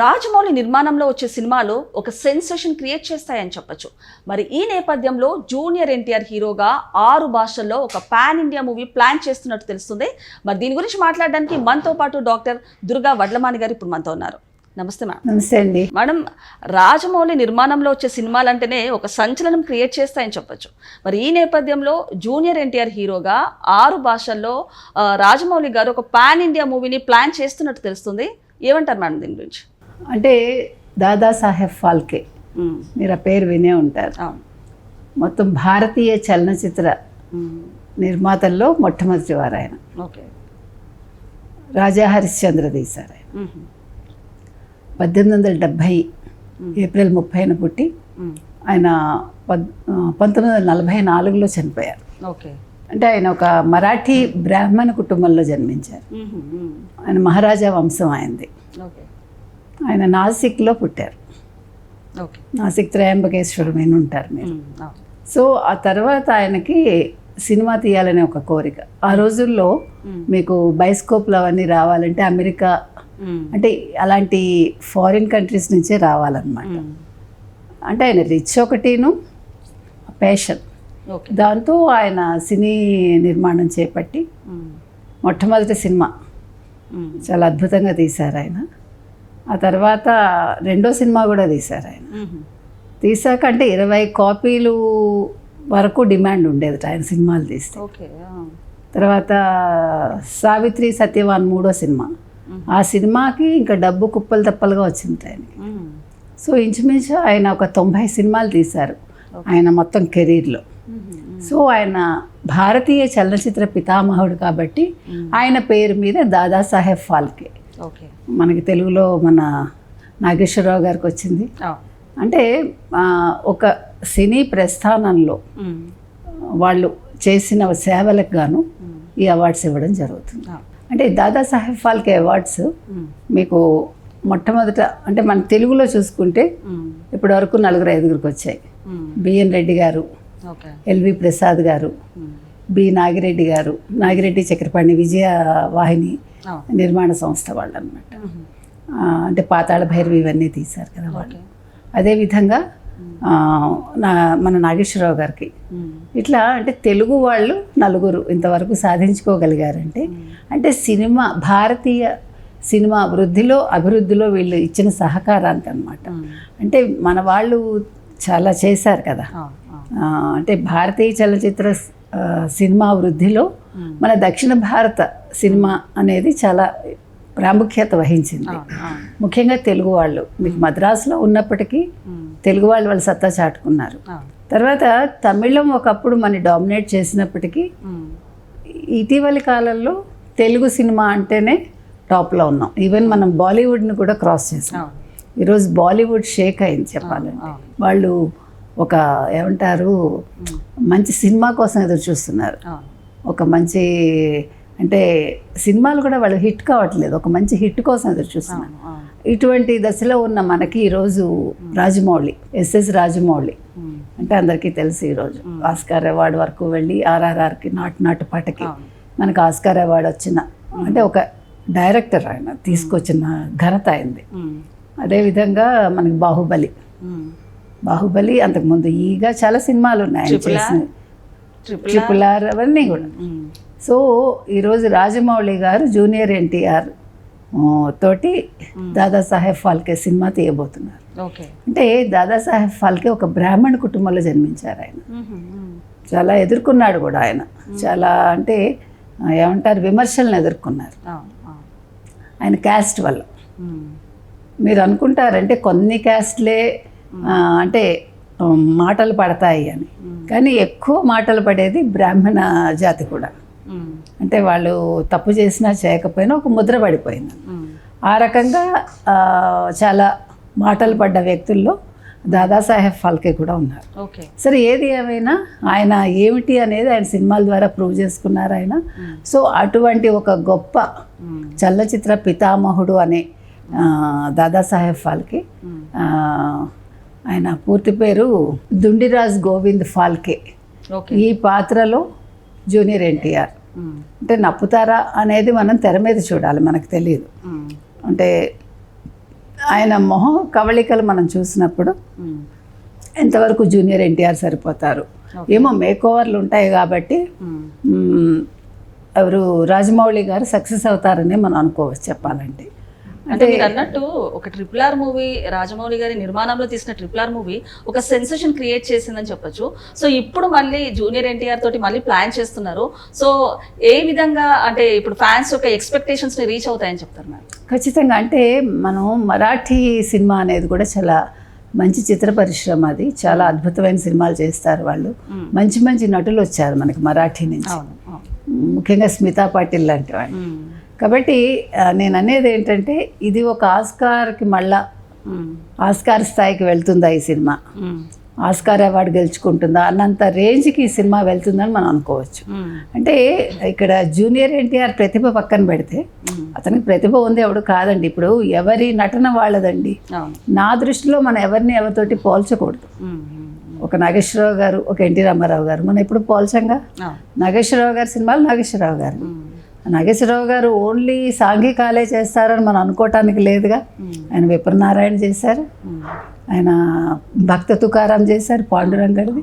రాజమౌళి నిర్మాణంలో వచ్చే సినిమాలు ఒక సెన్సేషన్ క్రియేట్ చేస్తాయని చెప్పొచ్చు. మరి ఈ నేపథ్యంలో జూనియర్ ఎన్టీఆర్ హీరోగా ఆరు భాషల్లో ఒక పాన్ ఇండియా మూవీ ప్లాన్ చేస్తున్నట్టు తెలుస్తుంది. మరి దీని గురించి మాట్లాడడానికి మనతో పాటు డాక్టర్ దుర్గా వడ్లమాని గారు ఇప్పుడు మనతో ఉన్నారు. నమస్తే మేడం నమస్తే అండి. మేడం రాజమౌళి నిర్మాణంలో వచ్చే సినిమాలంటేనే ఒక సంచలనం క్రియేట్ చేస్తాయని చెప్పొచ్చు. మరి ఈ నేపథ్యంలో జూనియర్ ఎన్టీఆర్ హీరోగా ఆరు భాషల్లో రాజమౌళి గారు ఒక పాన్ ఇండియా మూవీని ప్లాన్ చేస్తున్నట్టు తెలుస్తుంది. ఏమంటారు మేడం దీని గురించి? అంటే దాదాసాహెబ్ ఫాల్కే. మీరు ఆ పేరు వినే ఉంటారు. మొత్తం భారతీయ చలనచిత్ర. నిర్మాతల్లో మొట్టమొదటి వారు ఆయన ఓకే. రాజా హరిశ్చంద్ర తీశారు ఆయన. పద్దెనిమిది వందల డెబ్భై ఏప్రిల్ ముప్పైన పుట్టి. ఆయన పంతొమ్మిది వందల నలభై నాలుగులో చనిపోయారు. ఓకే. అంటే ఆయన ఒక మరాఠీ బ్రాహ్మణ కుటుంబంలో జన్మించారు. ఆయన మహారాజా వంశం ఆయనది. ఓకే. ఆయన నాసిక్లో పుట్టారు నాసిక్ త్రయంబకేశ్వరం విని ఉంటారు మీరు. సో ఆ తర్వాత ఆయనకి సినిమా తీయాలనే ఒక కోరిక ఆ రోజుల్లో. మీకు బైస్కోప్లు అవన్నీ రావాలంటే అమెరికా. అంటే అలాంటి ఫారిన్ కంట్రీస్ నుంచే రావాలన్నమాట. అంటే ఆయన రిచ్ ఒకటిను ప్యాషన్ దాంతో ఆయన సినీ నిర్మాణం చేపట్టి. మొట్టమొదటి సినిమా. చాలా అద్భుతంగా తీశారు ఆయన ఆ తర్వాత రెండో సినిమా కూడా తీశారు ఆయన. తీసాక అంటే ఇరవై కాపీలు వరకు డిమాండ్ ఉండేది ఆయన సినిమాలు తీస్తే. తర్వాత సావిత్రి సత్యవాన్ మూడో సినిమా. ఆ సినిమాకి ఇంకా డబ్బు కుప్పలు తప్పలుగా వచ్చింది ఆయనకి మ్మ్. సో ఇంచుమించు ఆయన ఒక తొంభై సినిమాలు తీశారు ఆయన మొత్తం కెరీర్లో. సో ఆయన భారతీయ చలనచిత్ర పితామహుడు కాబట్టి ఆయన పేరు మీద దాదాసాహెబ్ ఫాల్కే మనకి తెలుగులో మన నాగేశ్వరరావు గారికి వచ్చింది. అంటే ఒక సినీ ప్రస్థానంలో. వాళ్ళు చేసిన సేవలకు గాను. ఈ అవార్డ్స్ ఇవ్వడం జరుగుతుంది. అంటే దాదాసాహెబ్ ఫాల్కే అవార్డ్స్. మీకు మొట్టమొదట అంటే మన తెలుగులో చూసుకుంటే. ఇప్పటి వరకు నలుగురు ఐదుగురికి వచ్చాయి. బిఎన్ రెడ్డి గారు ఎల్వి ప్రసాద్ గారు. బి నాగిరెడ్డి గారు నాగిరెడ్డి చక్రపాణి విజయ వాహిని. నిర్మాణ సంస్థ వాళ్ళు అనమాట. అంటే పాతాళ భైరవి ఇవన్నీ తీశారు కదా వాళ్ళు అదేవిధంగా నా మన నాగేశ్వరరావు గారికి. ఇట్లా అంటే తెలుగు వాళ్ళు నలుగురు ఇంతవరకు సాధించుకోగలిగారంటే అంటే సినిమా భారతీయ సినిమా వృద్ధిలో అభివృద్ధిలో వీళ్ళు ఇచ్చిన సహకారానికి అనమాట. అంటే మన వాళ్ళు చాలా చేశారు కదా అంటే భారతీయ చలనచిత్ర సినిమా వృద్ధిలో. మన దక్షిణ భారత సినిమా అనేది చాలా ప్రాముఖ్యత వహించింది. ముఖ్యంగా తెలుగు వాళ్ళు మీకు మద్రాసులో ఉన్నప్పటికీ మ్మ్. తెలుగు వాళ్ళు వాళ్ళ సత్తా చాటుకున్నారు. తర్వాత తమిళం ఒకప్పుడు మన డామినేట్ చేసినప్పటికీ. ఇటీవలి కాలంలో తెలుగు సినిమా అంటేనే టాప్లో ఉన్నాం ఈవెన్ మనం బాలీవుడ్ని కూడా క్రాస్ చేసాం. ఈరోజు బాలీవుడ్ షేక్ అయింది చెప్పాలంటే. వాళ్ళు ఒక ఏమంటారు మంచి సినిమా కోసం ఎదురు చూస్తున్నారు. ఒక మంచి అంటే సినిమాలు కూడా వాళ్ళు హిట్ కావట్లేదు ఒక మంచి హిట్ కోసం ఎదురు. అవును. ఇటువంటి దశలో ఉన్న మనకి ఈరోజు రాజమౌళి ఎస్ఎస్ రాజమౌళి. అంటే అందరికీ తెలుసు ఈరోజు ఆస్కార్ అవార్డు వరకు వెళ్ళి ఆర్ఆర్ఆర్కి నాటు నాటు పాటకి. మనకు ఆస్కార్ అవార్డు వచ్చిన అంటే ఒక డైరెక్టర్ ఆయన తీసుకొచ్చిన ఘనత అయింది. అదేవిధంగా మనకి బాహుబలి. బాహుబలి అంతకుముందు ఈగా చాలా సినిమాలు ఉన్నాయి ఆయన ట్రిపుల్ ఆర్? అవన్నీ కూడా మ్మ్. సో ఈరోజు రాజమౌళి గారు జూనియర్ ఎన్టీఆర్ తోటి దాదాసాహెబ్ ఫాల్కే సినిమా తీయబోతున్నారు అంటే దాదాసాహెబ్ ఫాల్కే ఒక బ్రాహ్మణ కుటుంబంలో జన్మించారు ఆయన మ్మ్. మ్మ్. చాలా ఎదుర్కొన్నాడు కూడా ఆయన చాలా అంటే ఏమంటారు విమర్శలను ఎదుర్కొన్నారు అవును. అవును. ఆయన క్యాస్ట్ వల్ల. మీరు అనుకుంటారంటే కొన్ని క్యాస్ట్లే అంటే మాటలు పడతాయి అని. కానీ ఎక్కువ మాటలు పడేది బ్రాహ్మణ జాతి కూడా. అంటే వాళ్ళు తప్పు చేసినా చేయకపోయినా ఒక ముద్ర పడిపోయింది. ఆ రకంగా చాలా మాటలు పడ్డ వ్యక్తుల్లో దాదాసాహెబ్ ఫాల్కే కూడా ఉన్నారు. ఓకే. సరే ఏది ఏమైనా ఆయన ఏమిటి అనేది ఆయన సినిమాల ద్వారా ప్రూవ్ చేసుకున్నారు ఆయన. సో అటువంటి ఒక గొప్ప. చలనచిత్ర పితామహుడు అనే దాదాసాహెబ్ ఫాల్కే ఆయన పూర్తి పేరు దుండిరాజ్ గోవింద్ ఫాల్కే. ఈ పాత్రలో జూనియర్ ఎన్టీఆర్. అంటే నప్పుతారా అనేది మనం తెర మీద చూడాలి మనకు తెలియదు. అంటే ఆయన మొహం కవళికలు మనం చూసినప్పుడు. ఎంతవరకు జూనియర్ ఎన్టీఆర్ సరిపోతారు. ఏమో మేక్ ఓవర్లు ఉంటాయి కాబట్టి ఎవరు రాజమౌళి గారు సక్సెస్ అవుతారని మనం అనుకోవచ్చు చెప్పాలంటే. అంటే మీరు అన్నట్టు ఒక ట్రిపుల్ ఆర్ మూవీ రాజమౌళి గారి నిర్మాణంలో తీసిన ట్రిపుల్ ఆర్ మూవీ ఒక సెన్సేషన్ క్రియేట్ చేసిందని చెప్పొచ్చు. సో ఇప్పుడు మళ్ళీ జూనియర్ ఎన్టీఆర్ తోటి మళ్ళీ ప్లాన్ చేస్తున్నారు. సో ఏ విధంగా అంటే ఇప్పుడు ఫ్యాన్స్ యొక్క ఎక్స్పెక్టేషన్స్ని రీచ్ అవుతాయని చెప్తారు మేడం? ఖచ్చితంగా అంటే మనం మరాఠీ సినిమా అనేది కూడా చాలా మంచి చిత్ర పరిశ్రమ అది. చాలా అద్భుతమైన సినిమాలు చేస్తారు వాళ్ళు. మంచి మంచి నటులు వచ్చారు మనకి మరాఠీ నుంచి. ముఖ్యంగా స్మితా పాటిల్ లాంటి వాళ్ళు. కాబట్టి నేను అనేది ఏంటంటే ఇది ఒక ఆస్కార్కి మళ్ళా. ఆస్కార్ స్థాయికి వెళ్తుందా ఈ సినిమా. ఆస్కార్ అవార్డు గెలుచుకుంటుందా అన్నంత రేంజ్కి ఈ సినిమా వెళ్తుందని మనం అనుకోవచ్చు. అంటే ఇక్కడ జూనియర్ ఎన్టీఆర్ ప్రతిభ పక్కన పెడితే. అతనికి ప్రతిభ ఉంది ఎవడు కాదండి ఇప్పుడు ఎవరి నటన వాళ్ళదండి నా దృష్టిలో మనం ఎవరిని ఎవరితోటి పోల్చకూడదు. ఒక నాగేశ్వరరావు గారు ఒక ఎన్టీ రామారావు గారు మనం ఇప్పుడు పోల్చంగా నాగేశ్వరరావు గారి సినిమాలు నాగేశ్వరరావు గారు. నాగేశ్వరరావు గారు ఓన్లీ సాంఘికాలే చేస్తారని మనం అనుకోవటానికి లేదుగా మ్మ్. ఆయన విప్రనారాయణ చేశారు మ్మ్. ఆయన భక్త తుకారాం చేశారు పాండురంగడిది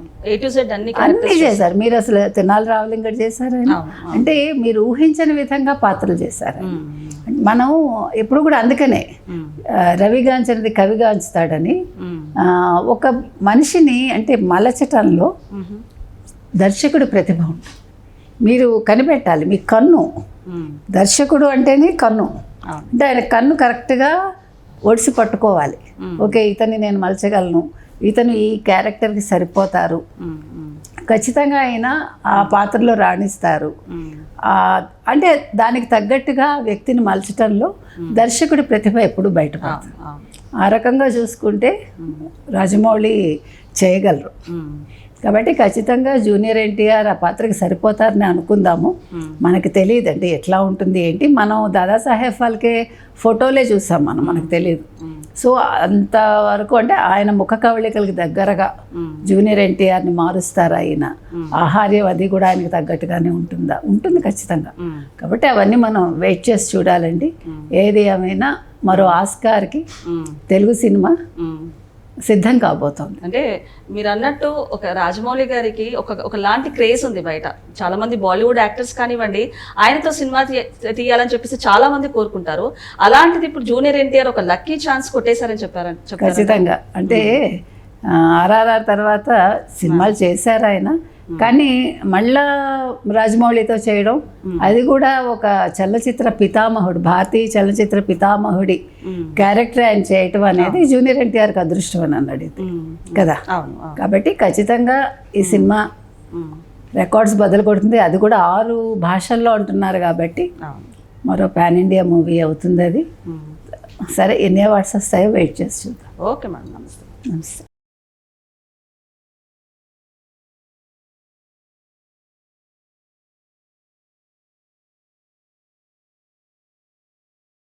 అన్ని చేశారు మీరు అసలు తెనాలి రావలింగడి చేశారు ఆయన. అంటే మీరు ఊహించని విధంగా పాత్రలు చేశారు. మ్మ్. మనం ఎప్పుడు కూడా అందుకనే రవిగాంచినది కవిగాంచుతాడని ఒక మనిషిని అంటే మలచటంలో. దర్శకుడు ప్రతిభ ఉంటుంది మీరు కనిపెట్టాలి మీ కన్ను. దర్శకుడు అంటేనే కన్ను. అంటే ఆయన కన్ను కరెక్ట్గా ఒడిసి పట్టుకోవాలి. ఓకే ఇతన్ని నేను మలచగలను ఇతను ఈ క్యారెక్టర్కి సరిపోతారు. ఖచ్చితంగా ఆయన ఆ పాత్రలో రాణిస్తారు. అంటే దానికి తగ్గట్టుగా వ్యక్తిని మలచటంలో దర్శకుడి ప్రతిభ ఎప్పుడు బయటపడుతుంది ఆ రకంగా చూసుకుంటే రాజమౌళి చేయగలరు. కాబట్టి ఖచ్చితంగా జూనియర్ ఎన్టీఆర్ ఆ పాత్రకి సరిపోతారని అనుకుందాము. మనకు తెలియదండి ఎట్లా ఉంటుంది ఏంటి మనం దాదాసాహెబ్ ఫాల్కే ఫోటోలే చూసాం మనం మనకు తెలియదు. సో అంతవరకు అంటే ఆయన ముఖ కవళికలకి దగ్గరగా. జూనియర్ ఎన్టీఆర్ని మారుస్తారా ఆయన ఆహార్యం అది కూడా ఆయనకి తగ్గట్టుగానే ఉంటుందా ఉంటుంది ఖచ్చితంగా. కాబట్టి అవన్నీ మనం వెయిట్ చేసి చూడాలండి ఏది ఏమైనా మరో ఆస్కార్కి. తెలుగు సినిమా. సిద్ధం కాబోతోంది. అంటే మీరు అన్నట్టు ఒక రాజమౌళి గారికి ఒక ఒక లాంటి క్రేజ్ ఉంది బయట. చాలా మంది బాలీవుడ్ యాక్టర్స్ కానివ్వండి ఆయనతో సినిమా తీయాలని చెప్పేసి చాలా మంది కోరుకుంటారు. అలాంటిది ఇప్పుడు జూనియర్ ఎన్టీఆర్ ఒక లక్కీ ఛాన్స్ కొట్టేశారని చెప్పారని చెప్పారు ఖచ్చితంగా. అంటే ఆర్ఆర్ఆర్ తర్వాత సినిమాలు చేశారు ఆయన. కానీ మళ్ళా రాజమౌళితో చేయడం అది కూడా ఒక చలనచిత్ర పితామహుడు భారతీయ చలనచిత్ర పితామహుడి. క్యారెక్టర్ ఆయన చేయటం అనేది జూనియర్ ఎన్టీఆర్కి అదృష్టం అని అన్నాడు ఇది. కదా? కాబట్టి ఖచ్చితంగా ఈ సినిమా. రికార్డ్స్ బదులు కొడుతుంది. అది కూడా ఆరు భాషల్లో అంటున్నారు కాబట్టి మరో పాన్ ఇండియా మూవీ అవుతుంది అది. సరే ఎన్ని అవార్డ్స్ వస్తాయో వెయిట్ చేసి చూద్దాం. ఓకే మేడం నమస్తే. నమస్తే.